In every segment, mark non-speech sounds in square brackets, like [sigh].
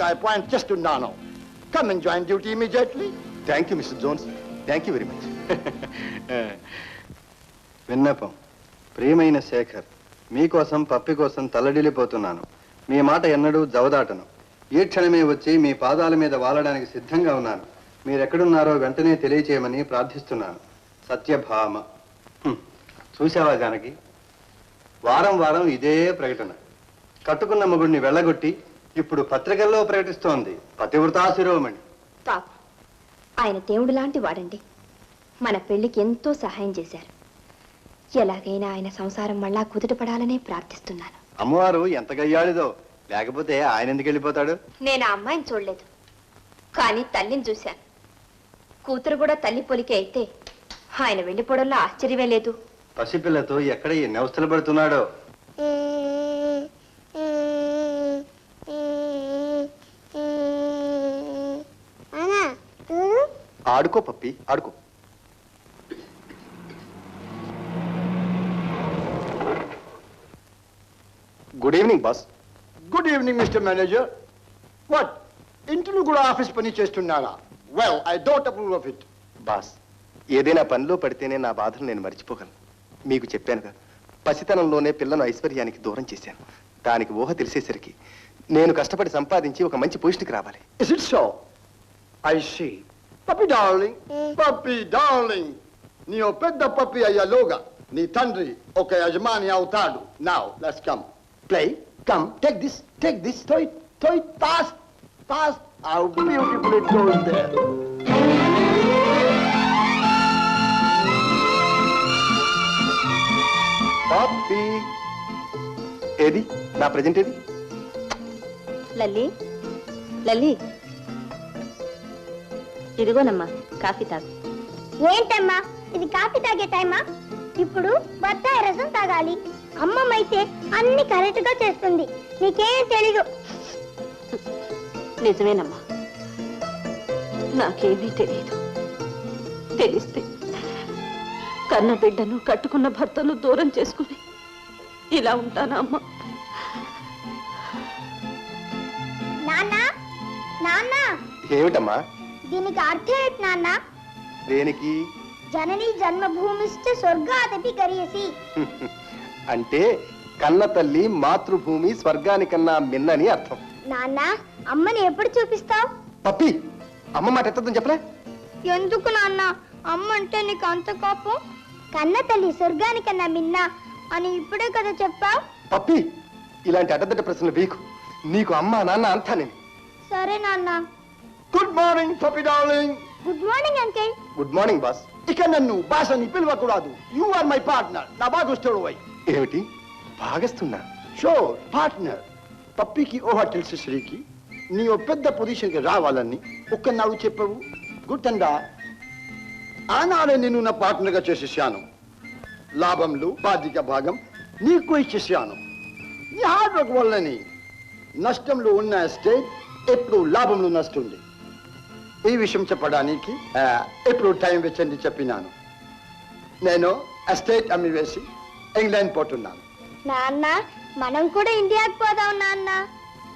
గా అపాయింట్ చేస్తున్నాను come and join duty immediately thank you mister Jones thank you very much విన్నపం. ప్రియమైన శేఖర్ మీకోసం పప్పి కోసం తల్లడిల్లిపోతున్నాను. మీ మాట ఎన్నడూ జవదాటను. ఈ క్షణమే వచ్చి మీ పాదాల మీద వాలడానికి సిద్ధంగా ఉన్నాను. మీరెక్కడున్నారో వెంటనే తెలియచేయమని ప్రార్థిస్తున్నాను. సత్యభామ. చూశావా జానకి? వారం వారం ఇదే ప్రకటన. కట్టుకున్న మొగుడిని వెళ్ళగొట్టి ఇప్పుడు పత్రికల్లో ప్రకటిస్తోంది పతివ్రతా శిరోమణి. పాప. ఆయన దేవుడు లాంటి వాడండి. మన పెళ్ళికి ఎంతో సహాయం చేశారు. ఎలాగైనా ఆయన సంసారం మళ్ళా కుదుటపడాలనే ప్రార్థిస్తున్నాను. అమ్మవారు ఎంత గయ్యాళిదో. లేకపోతే ఆయన ఎందుకు వెళ్ళిపోతాడు? నేను ఆ అమ్మాయిని చూడలేదు. కానీ తల్లిని చూశాను. కూతురు కూడా తల్లి పొలికే అయితే ఆయన వెళ్ళిపోవడంలో ఆశ్చర్యమే లేదు. పసిపిల్లతో ఎక్కడ ఈ నెవస్థలు పడుతున్నాడో. ఆడుకో పప్పి ఆడుకో. Good evening boss good evening mister manager what ఇంట్లో కూడా ఆఫీస్ పని చేస్తున్నారా? Well I don't approve of it boss ఏదైనా పనిలో పడితేనే నా బాధను నేను మర్చిపోగలను. మీకు చెప్పానుగా పసితనంలోనే పిల్లను ఐశ్వర్యానికి దూరం చేశాను. దానికి ఊహ తెలిసేసరికి నేను కష్టపడి సంపాదించి ఒక మంచి పొజిషన్కి రావాలి? I see. Puppy darling, puppy darling. నీ పెద్ద పప్పి అయ్యాలోగా నీ తండ్రి ఒక యజమాని అవుతాడు now let's come play come take this take this throw it pass pass how beautiful it goes there Pappi ఏది నా ప్రజెంట్ ఏది? లల్లి లల్లి. ఇదిగోనమ్మా కాఫీ తాగు. ఏంటమ్మా ఇది కాఫీ తాగే టైమా? ఇప్పుడు బత్తాయి రసం తాగాలి. అమ్మమ్మైతే అన్ని కరెక్ట్గా చేస్తుంది. నీకేం తెలీదు. నిజమేనమ్మా. నాకేమీ తెలియదు తెలిస్తే కన్న బిడ్డను కట్టుకున్న భర్తను దూరం చేసుకుని ఇలా ఉంటానా అమ్మా? నాన్న నాన్న. ఏమిటమ్మా? దీనికి అర్థం ఏంటి నాన్న? దేనికి? జనని జన్మభూమిశ్చ స్వర్గాదపి గరీయసి [laughs] అంటే కన్న తల్లి మాతృభూమి స్వర్గానికన్నా మిన్నని అర్థం. నాన్న అమ్మని ఎప్పుడు చూపిస్తావు? పప్పి అమ్మ మాట ఎత్తదని చెప్పలే? ఎందుకు నాన్న? అమ్మ అంటే నీకు అంత కోపం? కన్న తల్లి స్వర్గానికన్నా మిన్న అని ఇప్పుడే కదా చెప్పావు? పప్పి ఇలాంటి అడ్డదడ్డ ప్రశ్నలు వీకు. నీకు అమ్మ నాన్న అంతా నేను. సరే నాన్న. Good morning puppy darling good morning uncle good morning boss ఇక నన్ను బాసని పిలవకూడదు. యు ఆర్ మై పార్ట్నర్ నా బాగుస్తాడు వై ఏమిటి? భాగస్తున్నా షోర్ పార్ట్నర్ పప్పికి ఊహ తెలిసేసరికి నీ ఓ పెద్ద పొజిషన్కి రావాలని ఒక్కనాడు చెప్పవు. గుర్తండా ఆనాడే నేను నా పార్ట్నర్గా చేసేసాను. లాభంలో బాధ్యత భాగం నీకు ఇచ్చేసాను. నీ హార్డ్ వర్క్ వల్లని నష్టంలో ఉన్న ఎస్టేట్ ఎప్పుడు లాభంలో నస్తుంది ఈ విషయం చెప్పడానికి ఎప్పుడు టైం వెచ్చండి చెప్పినాను. నేను ఎస్టేట్ అమ్మి వేసి ఇంగ్లాండ్ పోతున్నాను. నాన్న మనం కూడా ఇండియాకి పోదాం నాన్న.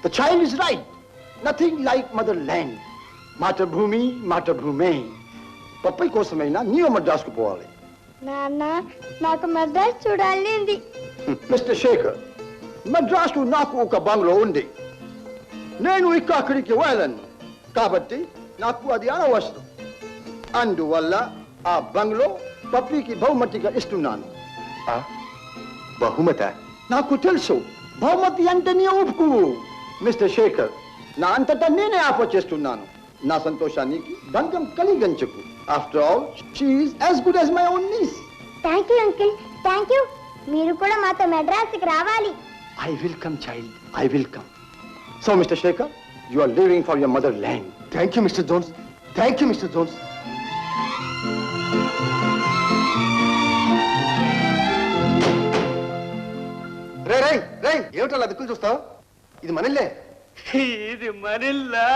The child is right. Nothing like motherland. మాతృభూమి మాతృభూమే. పప్పై కోసమైనా నీవు మద్రాసుకు పోవాలి. నాన్న నాకు మద్రాస్ చూడాలి మిస్టర్ శేఖర్ మద్రాసు నాకు ఒక బంగ్లో ఉంది. నేను ఇక అక్కడికి వెళ్ళను. కాబట్టి నాకు అది అనవసరం. అందువల్ల ఆ బంగ్లో పప్పికి బహుమతిగా ఇస్తున్నాను. ఆ? బహుమత? నాకు తెలుసు. బహుమతి అంటే నీ ఒప్పుకోవు మిస్టర్ శేఖర్ నా అంతటా నేనే ఆఫర్ చేస్తున్నాను. నా సంతోషానికి భంగం కలిగించకు after all she is as good as my own niece thank you uncle thank you మీరు కూడా మాతో మెడ్రాస్కి రావాలి. I will come child I will come so mister Shekhar you are living for your motherland thank you mister Jones thank you mister Jones రే రే రే ఏమిటో అలా దిక్కులు చూస్తావు? ఇది మనల్లే. ఇది మనిల్లా?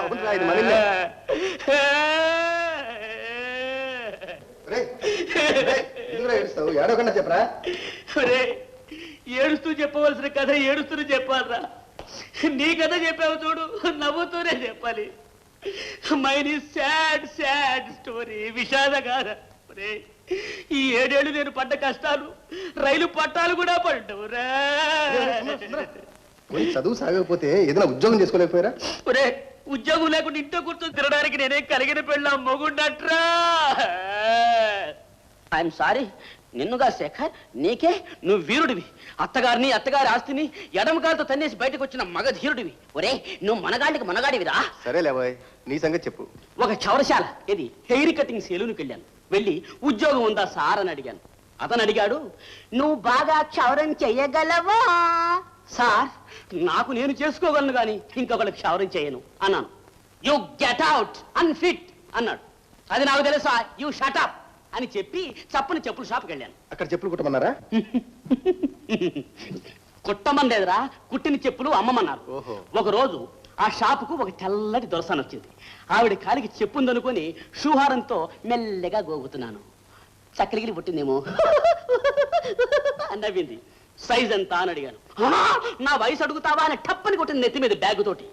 అవునురా, ఇది మనిల్లే. రే రే, ఎందుకురా ఏడుస్తావు? ఏడవకుండా చెప్పరా? ఒరే, ఏడుస్తూ చెప్పవలసిన కథ ఏడుస్తూ చెప్పాలరా. నీ కథ చెప్పావు చూడు నవ్వుతూనే చెప్పాలి. మైని సాడ్ సాడ్ స్టోరీ విషాదగాథ. ఒరే, ఈ ఏడేళ్ళు నేను పడ్డ కష్టాలు రైలు పట్టాలు కూడా పడ్డవురా చదువు సాగకపోతే ఏదైనా ఉద్యోగం చేసుకోలేకపోయారా? ఒరే ఉద్యోగం లేకుండా ఇంట్లో కూర్చొని తినడానికి నేనే కలిగిన పెళ్ళ మొగుండట్రా? ఐఎమ్ సారీ నిన్నుగా శేఖర్ నీకే నువ్వు వీరుడివి. అత్తగారిని అత్తగారి ఆస్తిని ఎడమగారితో తన్నేసి బయటకు వచ్చిన మగ ధీరుడివి ఒరే నువ్వు మనగాడికి మనగాడివిరా? సరే లేబాయ్ నీ సంగతి చెప్పు. ఒక చవరశాల ఇది హెయిర్ కటింగ్ సెలూన్కి వెళ్ళాను. వెళ్ళి ఉద్యోగం ఉందా సార్ అని అడిగాను. అతను అడిగాడు నువ్వు బాగా క్షవరం చెయ్యగలవా సార్ నాకు నేను చేసుకోగలను కానీ ఇంకొకరికి క్షవరం చేయను అన్నాను. యు గెట్ అవుట్ అన్ఫిట్ అన్నాడు. అది నాకు తెలుసా? యు షటప్ అని చెప్పి చప్పుని చెప్పుల షాప్కి వెళ్ళాను. అక్కడ చెప్పులు కుట్టమన్నారా? [laughs] కుట్టమనేదిరా కుట్టిన చెప్పులు అమ్మమన్నారు. ఒక రోజు ఆ షాపుకు ఒక తెల్లటి దొరసాన్ వచ్చింది. ఆవిడ కాలికి చెప్పుందనుకొని షూహారంతో మెల్లగా గోగుతున్నాను. చక్కెరగిరి పుట్టిందేమో. [laughs] అని నవ్వింది. సైజ్ ఎంత అని అడిగాను. "ఆ, నా వయసు అడుగుతావా? అని టప్పని కొట్టింది నెత్తి మీద బ్యాగ్ తోటి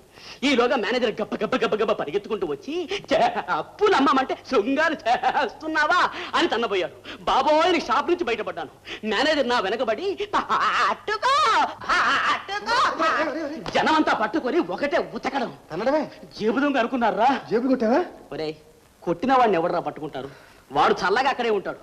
ఈలోగా మేనేజర్ గప్ప గప్ప గప్ప గప్ప పరిగెత్తుకుంటూ వచ్చి అప్పులు అమ్మమంటే శృంగారు చేస్తున్నావా? అని తన్నబోయాడు. బాబోయ్ నీ షాప్ నుంచి బయటపడ్డాను. మేనేజర్ నా వెనకబడి "పట్టుకో, పట్టుకో." జనమంతా పట్టుకొని ఒకటే ఉతకడం. తన్నడమే? జేబు దొంగ అనుకున్నారా? జేబులు కొట్టావా? ఒరే కొట్టిన వాడిని ఎవడరా పట్టుకుంటారు వాడు చల్లగా అక్కడే ఉంటాడు.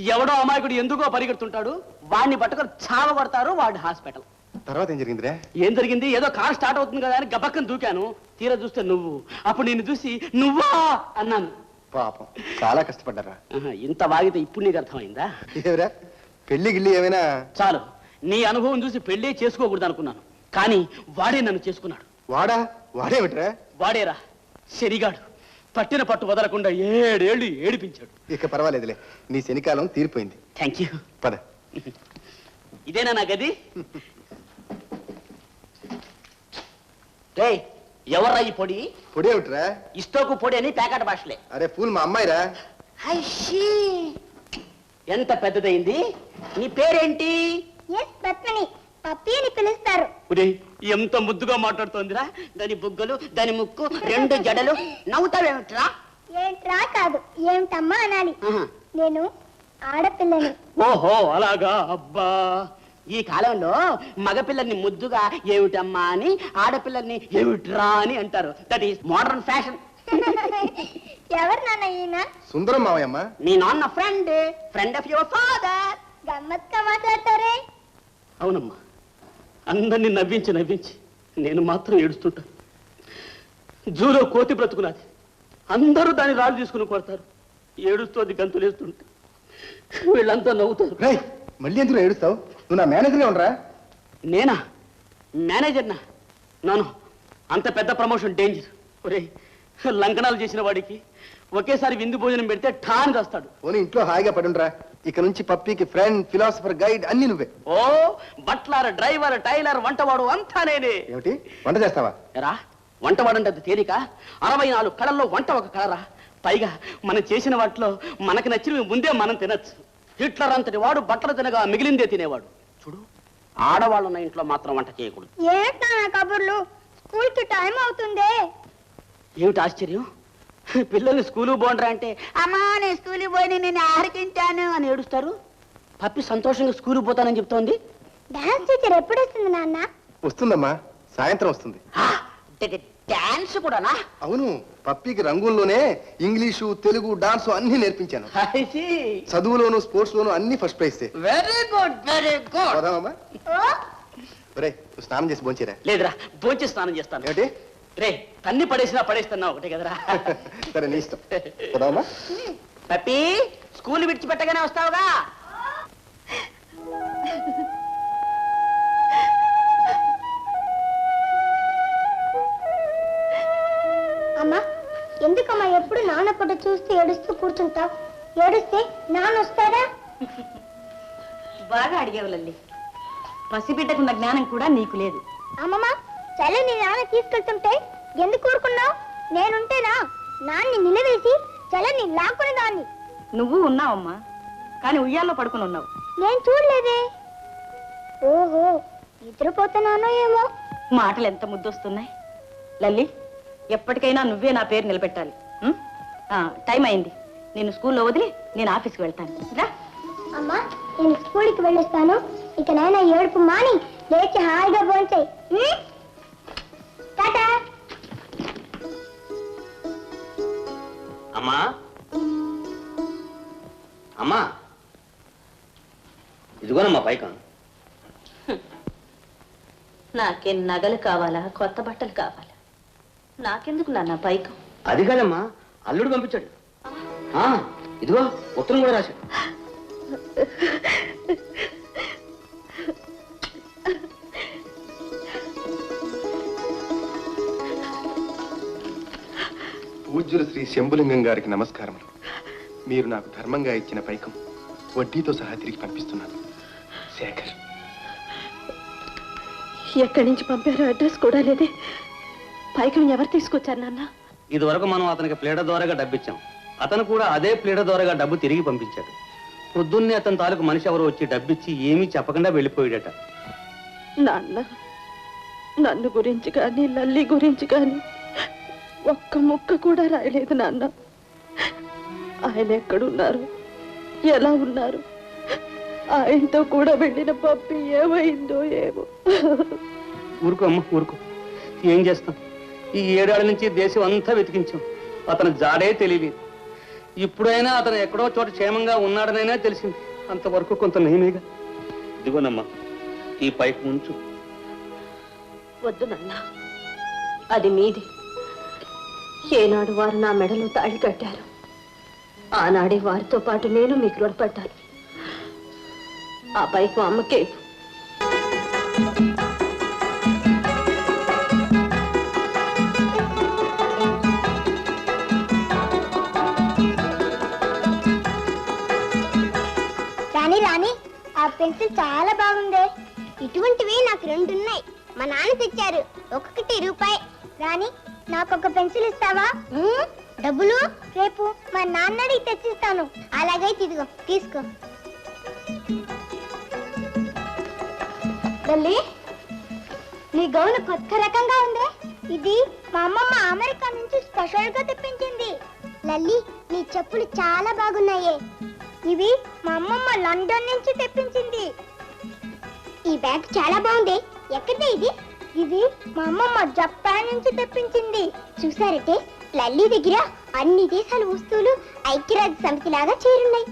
ఎవడో అమాయకుడు ఎందుకో పరిగెడుతుంటాడు? వాడిని పట్టుకొని చావ కొడతారు వాడు హాస్పిటల్. తర్వాత ఏం జరిగిందిరా? ఏం జరిగింది? ఏదో కార్ స్టార్ట్ అవుతుంది కదా అని గబక్కని దూకాను. తీరా చూస్తే నువ్వు. అప్పుడు నిన్ను చూసి నువ్వా? అన్నాను. పాపం. చాలా కష్టపడ్డారా? ఆహా, ఇంత వాగితే ఇప్పుడు నీకు అర్థమైందా? ఏమిరా? పెళ్ళి గిల్లి ఏమైనా? చాలు. నీ అనుభవం చూసి పెళ్ళే చేసుకోకూడదు అనుకున్నాను కానీ వాడే నన్ను చేసుకున్నాడు. వాడా? వాడేమిట్రా? వాడేరా. శరిగాడు పట్టిన పట్టు వదలకుండా ఏడేళ్ళు ఏడిపించాడు. ఇక పర్వాలేదులే. నీ శనికాలం తీరిపోయింది. Thank you. పద. ఇదేనా నా గది? రే ఎవర్రా ఈ పొడి? పొడి ఏమిట్రా? ఇస్తోకు పొడి అని ప్యాకెట్ భాషలే అరే ఫూల్ మా అమ్మాయిరా. ఐషీ ఎంత పెద్దదైంది నీ పేరేంటి? పప్పి అని పిలుస్తారు. ఎంత ముద్దుగా మాట్లాడుతోందిరా. దాని బుగ్గలు దాని ముక్కు రెండు జడలు. నవ్వుతావేమిట్రా? ఏంట్రా కాదు ఏమిటమ్మా అనాలి. నేను ఆడపిల్లని. ఓహో అలాగా? అబ్బా. ఈ కాలంలో మగపిల్లల్ని ముద్దుగా ఏమిటమ్మా అని ఆడపిల్లల్ని ఏమిట్రా అని అంటారు. దట్ ఈస్ మోడర్న్ ఫ్యాషన్ ఎవరు నాన్న ఈయన? సుందరం మావయ్యమ్మ. మీ నాన్న friend friend of your father గమ్మత్తుగా మాట్లాడతారే? అవునమ్మా. అందరినీ నవ్వించి నవ్వించి నేను మాత్రం ఏడుస్తుంటాను. జూలో కోతి బ్రతుకున్నది అందరూ దాని రాళ్ళు తీసుకుని కొడతారు. ఏడుస్తోంది గంతులేస్తుంటే. వీళ్ళంతా నవ్వుతారు. మళ్ళీ ఎందుకు ఏడుస్తావు? నువ్వు నా మేనేజర్గా ఉండరా? నేనా? మేనేజర్నా నాను అంత పెద్ద ప్రమోషన్ డేంజర్ ఒరే లంకనాలు చేసిన వాడికి ఒకేసారి విందు భోజనం పెడితే ఠాన్ చేస్తాడు. పోనీ ఇంట్లో హాయిగా పడుండ్రా ఇక నుంచి పప్పీకి ఫ్రెండ్ ఫిలాసఫర్ గైడ్ అన్ని నువ్వే. ఓ బట్లర్ డ్రైవర్ టైలర్ వంటవాడు అంతా నేనే. ఏమిటి? వంట చేస్తావా? ఎరా వంటవాడంటే అది తేలిక? అరవై నాలుగు కళల్లో వంట ఒక కళరా? పైగా మనం చేసిన వాటిలో మనకి నచ్చినవి ముందే మనం తినచ్చు. హిట్లర్ అంతటి వాడు బట్టలు తినగా మిగిలిందే తినేవాడు. చూడు ఆడవాళ్ళు ఉన్న ఇంట్లో మాత్రం వంట చేయకూడదు. ఏంటా కబుర్లు? స్కూల్కి టైం అవుతుందే. ఏమిటి ఆశ్చర్యం? పిల్లల్ని స్కూలు పోండ్రా అంటే అమ్మా నేను స్కూల్కి పోయి నేను ఆరికించాను అని ఏడుస్తారు. పప్పి సంతోషంగా స్కూల్కి పోతానని చెప్తోంది. డాన్స్ టీచర్ ఎప్పుడు వస్తుంది నాన్న? వస్తుందమ్మా సాయంత్రం వస్తుంది. డాన్స్ కూడానా? అవును పప్పీకి రంగుల్లోనే ఇంగ్లీషు తెలుగు డాన్స్ అన్ని నేర్పించాను. చదువులోను స్పోర్ట్స్ లోను అన్ని first prize. Very good very good. పోదామమ్మా నువ్వు స్నానం చేసి భోంచేరా? లేదురా భోంచి స్నానం చేస్తాను. ఏమిటి? రే తన్ని పడేసినా పడేస్తున్నా ఒకటే కదరా. సరే నీ ఇష్టం. పోదామమ్మా పప్పి స్కూల్ విడిచిపెట్టగానే వస్తావుగా. చూస్తూ ఏడుస్తూ కూర్చుంటావు. ఏడుస్తే నాన్న వస్తాడా బాగా అడిగావు లల్లి. పసిబిడ్డకున్న జ్ఞానం కూడా నీకు లేదు. అమ్మమ్మ చలి నీ నాన్న తీసుకెళ్తుంటే ఎందుకు ఊరుకున్నావు? నేనుంటేనా? నాన్ని నిలవేసి చలని లాక్కుని దాన్ని. నువ్వు ఉన్నావమ్మా కానీ ఉయ్యాల్లో పడుకుని ఉన్నావు. నేను చూడలేదే. ఓహో నిద్రపోతున్నానో ఏమో. మాటలు ఎంత ముద్దొస్తున్నాయి? లల్లి ఎప్పటికైనా నువ్వే నా పేరు నిలబెట్టాలి. టైం అయింది. నేను స్కూల్లో వదిలి నేను ఆఫీస్కి వెళ్తాను. రా. అమ్మా నేను స్కూల్కి వెళ్ళొస్తాను. ఇక నాయన ఏడుపు మాని లేచి హాయిగా భోంచాయి. టాటా. అమ్మా. అమ్మా. ఇదిగోనమ్మా పైకం. నాకేం నగలు కావాలా? కొత్త బట్టలు కావాలా? నాకెందుకు నాన్న పైకం? అది కాదమ్మా. అల్లుడు పంపించాడు. ఆ, ఇదిగో ఉత్తరం కూడా రాశాడు. పూజ్యులు శ్రీ శంభులింగం గారికి నమస్కారములు. మీరు నాకు ధర్మంగా ఇచ్చిన పైకం వడ్డీతో సహా తిరిగి పంపిస్తున్నాను. శేఖర్. ఎక్కడి నుంచి పంపారో అడ్రస్ కూడా లేదే. పైకం ఎవరు తీసుకొచ్చారు నాన్న? ఇదివరకు మనం అతనికి ప్లేడ ద్వారాగా డబ్బు ఇచ్చాం అతను కూడా అదే ప్లేడ ద్వారాగా డబ్బు తిరిగి పంపించాడు. పొద్దున్నే అతని తాలూకు మనిషి ఎవరు వచ్చి డబ్బిచ్చి ఏమీ చెప్పకుండా వెళ్ళిపోయాడట. నాన్న నన్ను గురించి కానీ లల్లి గురించి కానీ ఒక్క ముక్క కూడా రాయలేదు నాన్న. ఆయన ఎక్కడున్నారు? ఎలా ఉన్నారు? ఆయనతో కూడా వెళ్ళిన పప్పి ఏమైందో ఏమో. ఊరుకో అమ్మ ఊరుకో. ఏం చేస్తాం? ఈ ఏడేళ్ళ నుంచి దేశం అంతా వెతికించాం. అతను జాడే తెలియలేదు ఇప్పుడైనా అతను ఎక్కడో చోట క్షేమంగా ఉన్నాడనైనా తెలిసింది. అంతవరకు కొంత నేనేగా ఇదిగోనమ్మా ఈ పైకి ఉంచు వద్దు నాన్న. అది మీది. ఏనాడు వారు నా మెడలో తాళి కట్టారు. ఆనాడే వారితో పాటు నేను మీకు రుణపడ్డాను. ఆ పైకి అమ్మకే పెన్సిల్ చాలా బాగుంది. ఇటువంటివి నాకు రెండు ఉన్నాయి మా నాన్న తెచ్చారు. ఒక్కొక్కటి రూపాయి. రాణి నాకు ఒక పెన్సిల్ ఇస్తావా? డబ్బులు? రేపు మా నాన్నడికి తెచ్చిస్తాను. అలాగే ఇదిగో తీసుకో. తల్లి నీ గౌను కొత్త రకంగా ఉంది. ఇది మా అమ్మమ్మ అమెరికా నుంచి స్పెషల్గా తెప్పించింది. లల్లి నీ చెప్పులు చాలా బాగున్నాయే. ఇవి మా అమ్మమ్మ లండన్ నుంచి తెప్పించింది. ఈ బ్యాగ్ చాలా బాగుంది. ఎక్కడిదే ఇది? ఇది మా అమ్మమ్మ జపాన్ నుంచి తెప్పించింది. చూసారంటే లల్లి దగ్గర అన్ని దేశాల వస్తువులు ఐక్యరాజ్య సమితి లాగా చేరున్నాయి.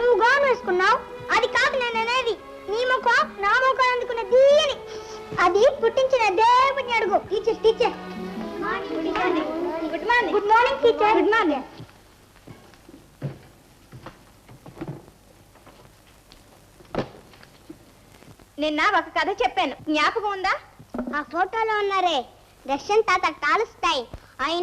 నువ్వు గౌన్ వేసుకున్నావు? అది కాదు నేను అనేది. నీ ముఖం నా ముఖం అందుకున్న దీని అది పుట్టించిన దేవుడిని అడుగు. Teacher teacher good morning good morning teacher good morning నిన్న ఒక కథ చెప్పాను. జ్ఞాపకం ఉందా? ఆ ఫోటోలో ఉన్నారే. రష్యన్ తాత కాలుస్తాయి. ఆయన